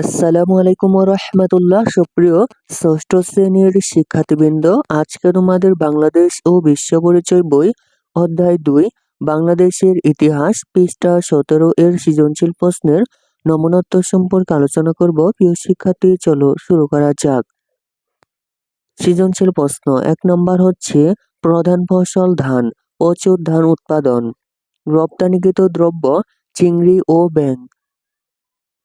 আসসালামু আলাইকুম রহমতুল্লাহ। সুপ্রিয় ষষ্ঠ শ্রেণির শিক্ষার্থীবৃন্দ, আজকে তোমাদের বাংলাদেশ ও বিশ্ব পরিচয় বই অধ্যায় দুই, বাংলাদেশের ইতিহাস পৃষ্ঠা সতেরো এর সৃজনশীল প্রশ্নের নমনত্ব সম্পর্কে আলোচনা করব। প্রিয় শিক্ষার্থী, চলো শুরু করা যাক। সৃজনশীল প্রশ্ন, এক নম্বর হচ্ছে প্রধান ফসল ধান, প্রচুর ধান উৎপাদন, রপ্তানিকৃত দ্রব্য, চিংড়ি ও ব্যাং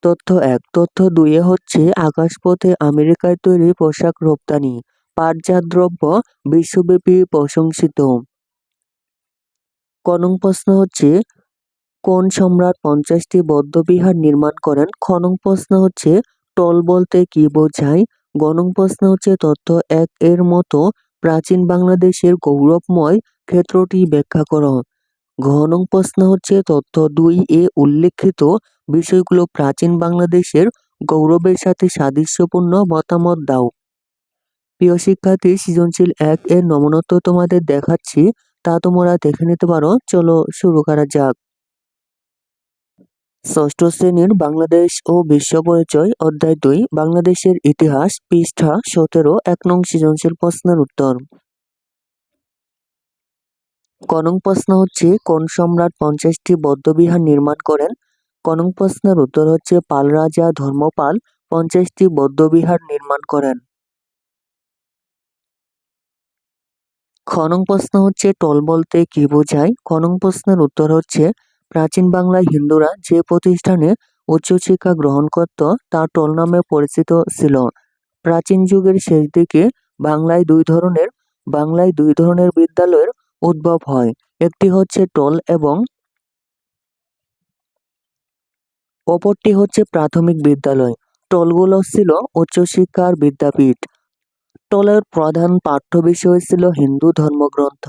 তথ্য এক তথ্য দুইয়ে হচ্ছে আকাশপথে আমেরিকায় তৈরি পোশাক রপ্তানি, পাটজাত দ্রব্য বিশ্বব্যাপী প্রশংসিত। কনং প্রশ্ন হচ্ছে, কোন সম্রাট পঞ্চাশটি বৌদ্ধবিহার নির্মাণ করেন? খনং প্রশ্ন হচ্ছে, টল বলতে কি বোঝায়? গণং প্রশ্ন হচ্ছে, তথ্য এক এর মতো প্রাচীন বাংলাদেশের গৌরবময় ক্ষেত্রটি ব্যাখ্যা করো। ঘনং প্রশ্ন হচ্ছে, তথ্য দুই এ উল্লেখিত বিষয়গুলো প্রাচীন বাংলাদেশের গৌরবের সাথে সাদৃশ্যপূর্ণ মতামত দাও। প্রিয় শিক্ষার্থী, সৃজনশীল এক এর নমনত্ব তোমাদের দেখাচ্ছি, তা তোমরা দেখে নিতে পারো। চলো শুরু করা যাক। ষষ্ঠ শ্রেণির বাংলাদেশ ও বিশ্ব পরিচয়, অধ্যায় দুই, বাংলাদেশের ইতিহাস, পৃষ্ঠা সতেরো, এক নং সৃজনশীল প্রশ্নের উত্তর। কনং প্রশ্ন হচ্ছে, কোন সম্রাট পঞ্চাশটি বৌদ্ধবিহার নির্মাণ করেন? কনং প্রশ্নের উত্তর হচ্ছে, পাল রাজা ধর্মপাল পঞ্চাশটি বৌদ্ধবিহার নির্মাণ করেন। খনং প্রশ্ন হচ্ছে, টল বলতে কি বোঝায়? খনং প্রশ্নের উত্তর হচ্ছে, প্রাচীন বাংলায় হিন্দুরা যে প্রতিষ্ঠানে উচ্চশিক্ষা গ্রহণ করত, তা টল নামে পরিচিত ছিল। প্রাচীন যুগের শেষ দিকে বাংলায় দুই ধরনের, বাংলায় দুই ধরনের বিদ্যালয়ের উদ্ভব হয়। একটি হচ্ছে টোল এবং অপরটি হচ্ছে প্রাথমিক বিদ্যালয়। টলগুলো ছিল উচ্চশিক্ষার বিদ্যাপীঠ। টলের প্রধান পাঠ্য বিষয় ছিল হিন্দু ধর্মগ্রন্থ।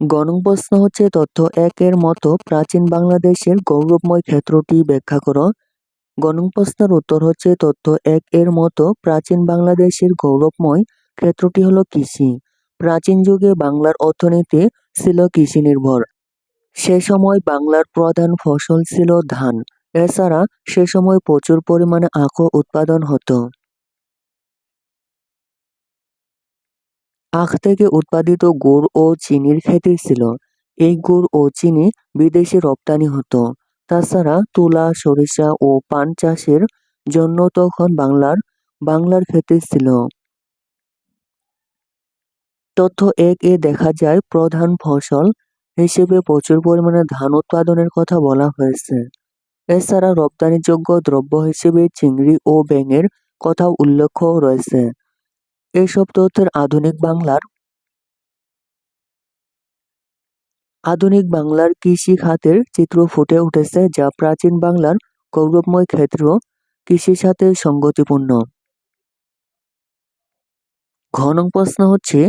গণং প্রশ্ন হচ্ছে, তথ্য একের মতো প্রাচীন বাংলাদেশের গৌরবময় ক্ষেত্রটি ব্যাখ্যা করো। গণং প্রশ্নের উত্তর হচ্ছে, তথ্য এক এর মতো প্রাচীন বাংলাদেশের গৌরবময় ক্ষেত্রটি হলো কৃষি। প্রাচীন যুগে বাংলার অর্থনীতি ছিল কৃষি নির্ভর সে সময় বাংলার প্রধান ফসল ছিল ধান। এছাড়া সে সময় প্রচুর পরিমাণে আখও উৎপাদন হতো। আখ থেকে উৎপাদিত গুড় ও চিনির খ্যাতি ছিল। এই গুড় ও চিনি বিদেশে রপ্তানি হতো। তাছাড়া তুলা, সরিষা ও পান চাষের জন্য তখন বাংলার বাংলার খ্যাতি ছিল। তথ্য এক এ দেখা যায়, প্রধান ফসল হিসেবে প্রচুর পরিমাণে ধান উৎপাদনের কথা বলা হয়েছে। এছাড়া রপ্তানিযোগ্য দ্রব্য হিসেবে চিংড়ি ও ব্যাঙের কথাও উল্লেখ রয়েছে। এসব তথ্যের আধুনিক বাংলার আধুনিক বাংলার কৃষি খাতের চিত্র ফুটে উঠেছে, যা প্রাচীন বাংলার গৌরবময় ক্ষেত্র কৃষির সাথে সঙ্গতিপূর্ণ ঘন প্রশ্ন হচ্ছে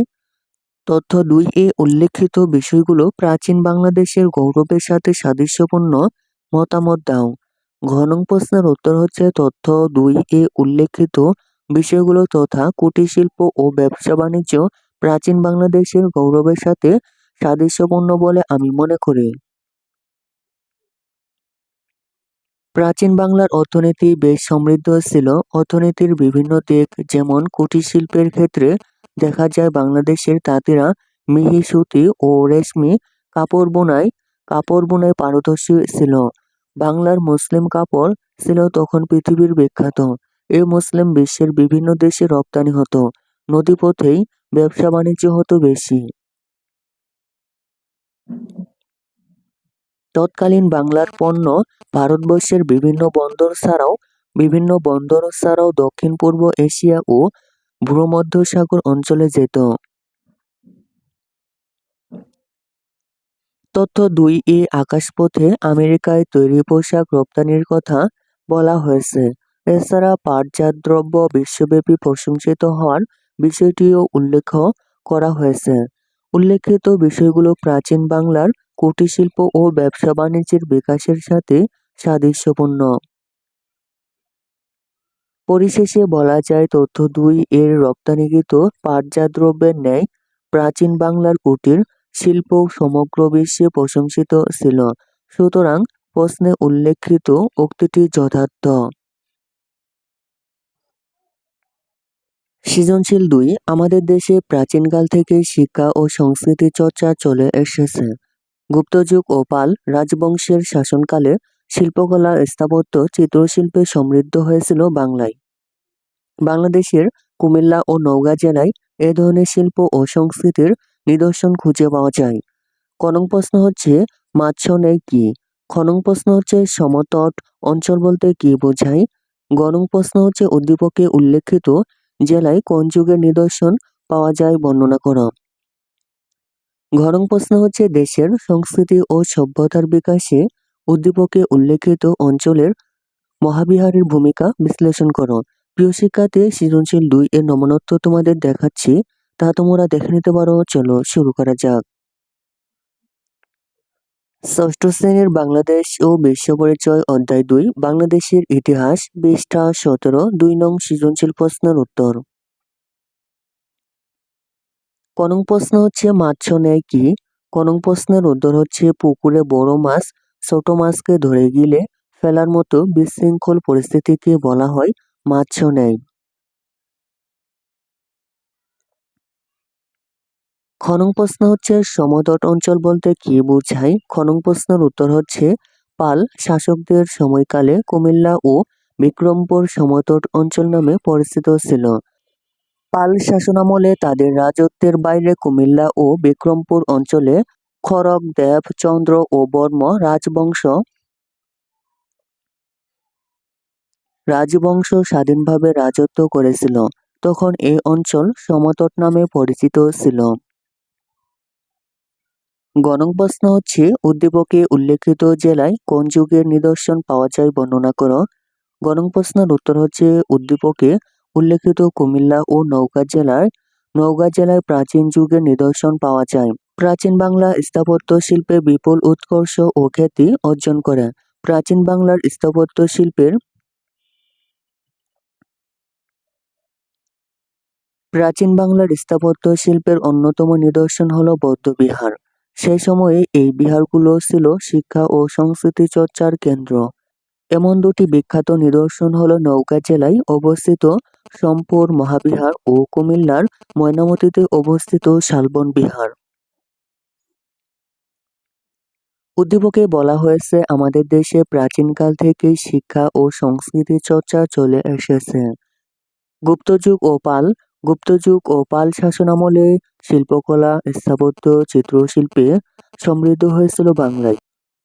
তথ্য দুই এ উল্লেখিত বিষয়গুলো প্রাচীন বাংলাদেশের গৌরবের সাথে সাদৃশ্যপূর্ণ মতামত দাও। ঘন প্রশ্নের উত্তর হচ্ছে তথ্য দুই এ উল্লেখিত বিষয়গুলো তথা কুটির শিল্প ও ব্যবসা বাণিজ্য প্রাচীন বাংলাদেশের গৌরবের সাথে সাদৃশ্যপূর্ণ বলে আমি মনে করি। প্রাচীন বাংলার অর্থনীতি বেশ সমৃদ্ধ ছিল। অর্থনীতির বিভিন্ন দিক যেমন কুটির শিল্পের ক্ষেত্রে দেখা যায় বাংলাদেশের তাঁতিরা মিহি সুতি ও রেশমি কাপড় বোনায় কাপড় বোনায় পারদর্শী ছিল। বাংলার মুসলিম কাপড় ছিল তখন পৃথিবীর বিখ্যাত। এ মুসলিম বিশ্বের বিভিন্ন দেশে রপ্তানি হতো। নদীপথেই ব্যবসা বাণিজ্য হতো বেশি। তৎকালীন বাংলার পণ্য ভারতবর্ষের বিভিন্ন বন্দর ছাড়াও বিভিন্ন বন্দর ছাড়াও দক্ষিণ পূর্ব এশিয়া ও ভূমধ্যসাগর অঞ্চলে যেত। তথ্য দুই, এ আকাশপথে আমেরিকায় তৈরি পোশাক রপ্তানির কথা বলা হয়েছে। এছাড়া পাটজাত দ্রব্য বিশ্বব্যাপী প্রশংসিত হওয়ার বিষয়টিও উল্লেখ করা হয়েছে। উল্লেখিত বিষয়গুলো প্রাচীন বাংলার কুটির শিল্প ও ব্যবসা বাণিজ্যের বিকাশের সাথে সাদৃশ্যপূর্ণ। পরিশেষে বলা যায়, তথ্য দুই এর রপ্তানিকৃত পাটজাত দ্রব্যের ন্যায় প্রাচীন বাংলার কুটির শিল্প সমগ্র বিশ্বে প্রশংসিত ছিল। সুতরাং প্রশ্নে উল্লেখিত উক্তিটি যথার্থ। সৃজনশীল দুই, আমাদের দেশে প্রাচীনকাল থেকে শিক্ষা ও সংস্কৃতি চর্চা চলে এসেছে। গুপ্তযুগ ও পাল রাজবংশের শাসনকালে শিল্পকলা স্থাপত্য চিত্রশিল্পে সমৃদ্ধ হয়েছিল বাংলায়। বাংলাদেশের কুমিল্লা ও নওগাঁ জেলায় এ ধরনের শিল্প ও সংস্কৃতির নিদর্শন খুঁজে পাওয়া যায়। কনং প্রশ্ন হচ্ছে মাছনে কি? খনং প্রশ্ন হচ্ছে, সমতট অঞ্চল বলতে কি বোঝায়? গণং প্রশ্ন হচ্ছে, উদ্দীপকে উল্লেখিত জেলায় কোন যুগের নিদর্শন পাওয়া যায় বর্ণনা করো। ঘরং প্রশ্ন হচ্ছে, দেশের সংস্কৃতি ও সভ্যতার বিকাশে উদ্দীপকে উল্লেখিত অঞ্চলের মহাবিহারের ভূমিকা বিশ্লেষণ করো। প্রিয় শিক্ষার্থী, সৃজনশীল দুই এর নমনত্ব তোমাদের দেখাচ্ছি, তা তোমরা দেখে নিতে পারো। চলো শুরু করা যাক। ষষ্ঠ শ্রেণির বাংলাদেশ ও বিশ্ব পরিচয় অধ্যায় দুই, বাংলাদেশের ইতিহাস, পৃষ্ঠা সতেরো, দুই নং সৃজনশীল প্রশ্নের উত্তর। কনং প্রশ্ন হচ্ছে, মাছ নেয় কি? কনং প্রশ্নের উত্তর হচ্ছে, পুকুরে বড় মাছ, ছোট মাছকে ধরে গিলে ফেলার মতো বিশৃঙ্খল পরিস্থিতিকে বলা হয় মাছ নেয় খনং প্রশ্ন হচ্ছে, সমতট অঞ্চল বলতে কি বোঝায়? খনং প্রশ্নের উত্তর হচ্ছে, পাল শাসকদের সময়কালে কুমিল্লা ও বিক্রমপুর সমতট অঞ্চল নামে পরিচিত ছিল। পাল শাসনামলে তাদের রাজত্বের বাইরে কুমিল্লা ও বিক্রমপুর অঞ্চলে খড়গ, দেব, চন্দ্র ও বর্ম রাজবংশ রাজবংশ স্বাধীনভাবে রাজত্ব করেছিল, তখন এই অঞ্চল সমতট নামে পরিচিত ছিল। গণং প্রশ্ন হচ্ছে, উদ্দীপকে উল্লেখিত জেলায় কোন যুগের নিদর্শন পাওয়া যায় বর্ণনা করো। গণং প্রশ্নের উত্তর হচ্ছে, উদ্দীপকে উল্লেখিত কুমিল্লা ও নওগাঁ জেলার, নওগাঁ জেলায় প্রাচীন যুগের নিদর্শন পাওয়া যায়। প্রাচীন বাংলা স্থাপত্য শিল্পে বিপুল উৎকর্ষ ও খ্যাতি অর্জন করে। প্রাচীন বাংলার স্থাপত্য শিল্পের প্রাচীন বাংলার স্থাপত্য শিল্পের অন্যতম নিদর্শন হল বৌদ্ধবিহার সেই সময়ে এই বিহারগুলো ছিল শিক্ষা ও সংস্কৃতি চর্চার কেন্দ্র। এমন দুটি বিখ্যাত নিদর্শন হল নওগাঁ জেলায় অবস্থিত সম্পর মহাবিহার ও কুমিল্লার ময়নামতিতে অবস্থিত শালবন বিহার। উদ্দীপকে বলা হয়েছে, আমাদের দেশে প্রাচীনকাল থেকেই শিক্ষা ও সংস্কৃতি চর্চা চলে এসেছে। গুপ্তযুগ ও পাল গুপ্তযুগ ও পাল শাসনামলে শিল্পকলা, স্থাপত্য, চিত্রশিল্পে সমৃদ্ধ হয়েছিল বাংলায়।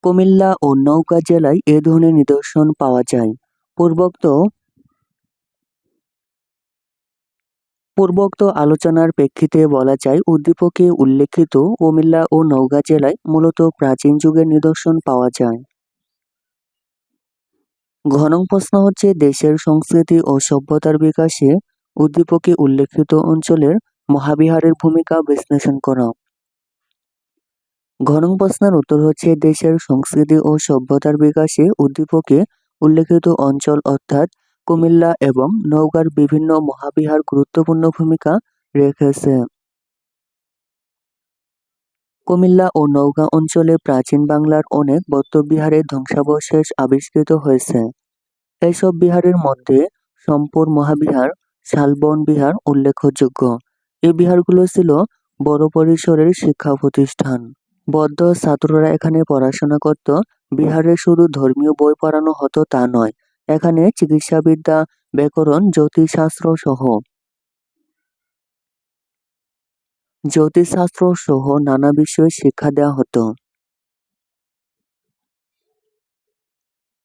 কুমিল্লা ও নৌকা জেলায় এ ধরনের নিদর্শন পাওয়া যায়। পূর্বোক্ত পূর্বোক্ত আলোচনার প্রেক্ষিতে বলা যায়, উদ্দীপকে উল্লেখিত কুমিল্লা ও নওগাঁ জেলায় মূলত প্রাচীন যুগের নিদর্শন পাওয়া যায়। ঘনং প্রশ্ন হচ্ছে, দেশের সংস্কৃতি ও সভ্যতার বিকাশে উদ্দীপকে উল্লেখিত অঞ্চলের মহাবিহারের ভূমিকা বিশ্লেষণ করা। ঘনং প্রশ্নের উত্তর হচ্ছে, দেশের সংস্কৃতি ও সভ্যতার বিকাশে উদ্দীপকে উল্লেখিত অঞ্চল অর্থাৎ কুমিল্লা এবং নওগাঁর বিভিন্ন মহাবিহার গুরুত্বপূর্ণ ভূমিকা রেখেছে। কুমিল্লা ও নওগাঁ অঞ্চলে প্রাচীন বাংলার অনেক বৌদ্ধবিহারের ধ্বংসাবশেষ আবিষ্কৃত হয়েছে। এসব বিহারের মধ্যে সম্পূর মহাবিহার শালবন বিহার উল্লেখযোগ্য। এই বিহারগুলো ছিল বড় পরিসরের শিক্ষা প্রতিষ্ঠান। বৌদ্ধ ছাত্ররা এখানে পড়াশোনা করত। বিহারে শুধু ধর্মীয় বই পড়ানো হতো তা নয়, এখানে চিকিৎসাবিদ্যা, ব্যাকরণ, জ্যোতিষশাস্ত্র সহ জ্যোতিষশাস্ত্র সহ নানা বিষয়ে শিক্ষা দেওয়া হতো।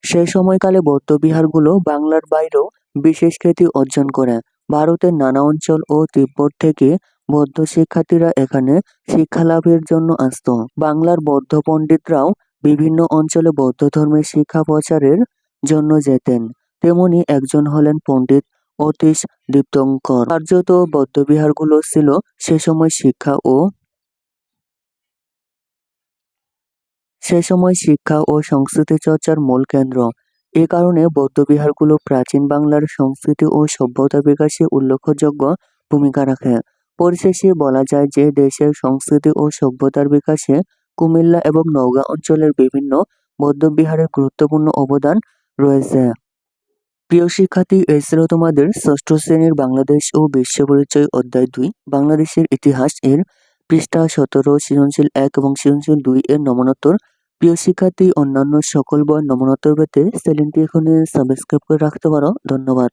সেই সময়কালে বৌদ্ধ বিহারগুলো বাংলার বাইরেও বিশেষ খ্যাতি অর্জন করে। ভারতের নানা অঞ্চল ও তিব্বত থেকে বৌদ্ধ শিক্ষার্থীরা এখানে শিক্ষা লাভের জন্য আসত। বাংলার বৌদ্ধ পণ্ডিতরাও বিভিন্ন অঞ্চলে বৌদ্ধ ধর্মের শিক্ষা প্রচারের জন্য যেতেন। তেমনি একজন হলেন পণ্ডিত অতীশ দীপ্তঙ্কর। কার্যত বৌদ্ধবিহারগুলো ছিল সে সময় শিক্ষা ও সে সময় শিক্ষা ও সংস্কৃতি চর্চার মূল কেন্দ্র। এ কারণে বৌদ্ধবিহারগুলো প্রাচীন বাংলার সংস্কৃতি ও সভ্যতা বিকাশে উল্লেখযোগ্য ভূমিকা রাখে। পরিশেষে বলা যায় যে দেশের সংস্কৃতি ও সভ্যতার বিকাশে কুমিল্লা এবং নওগাঁ অঞ্চলের বিভিন্ন বৌদ্ধবিহারের গুরুত্বপূর্ণ অবদান রয়েছে। প্রিয় শিক্ষার্থী, এই ছিল তোমাদের ষষ্ঠ শ্রেণির বাংলাদেশ ও বিশ্ব পরিচয় অধ্যায় দুই। বাংলাদেশের ইতিহাস এর পৃষ্ঠা সতেরো, সৃজনশীল এক এবং সৃজনশীল দুই এর নমনোত্তর প্রিয় শিক্ষার্থী অন্যান্য সকল বই নমনোত্তর পেতে চ্যানেলটি এখানে সাবস্ক্রাইব করে রাখতে পারো। ধন্যবাদ।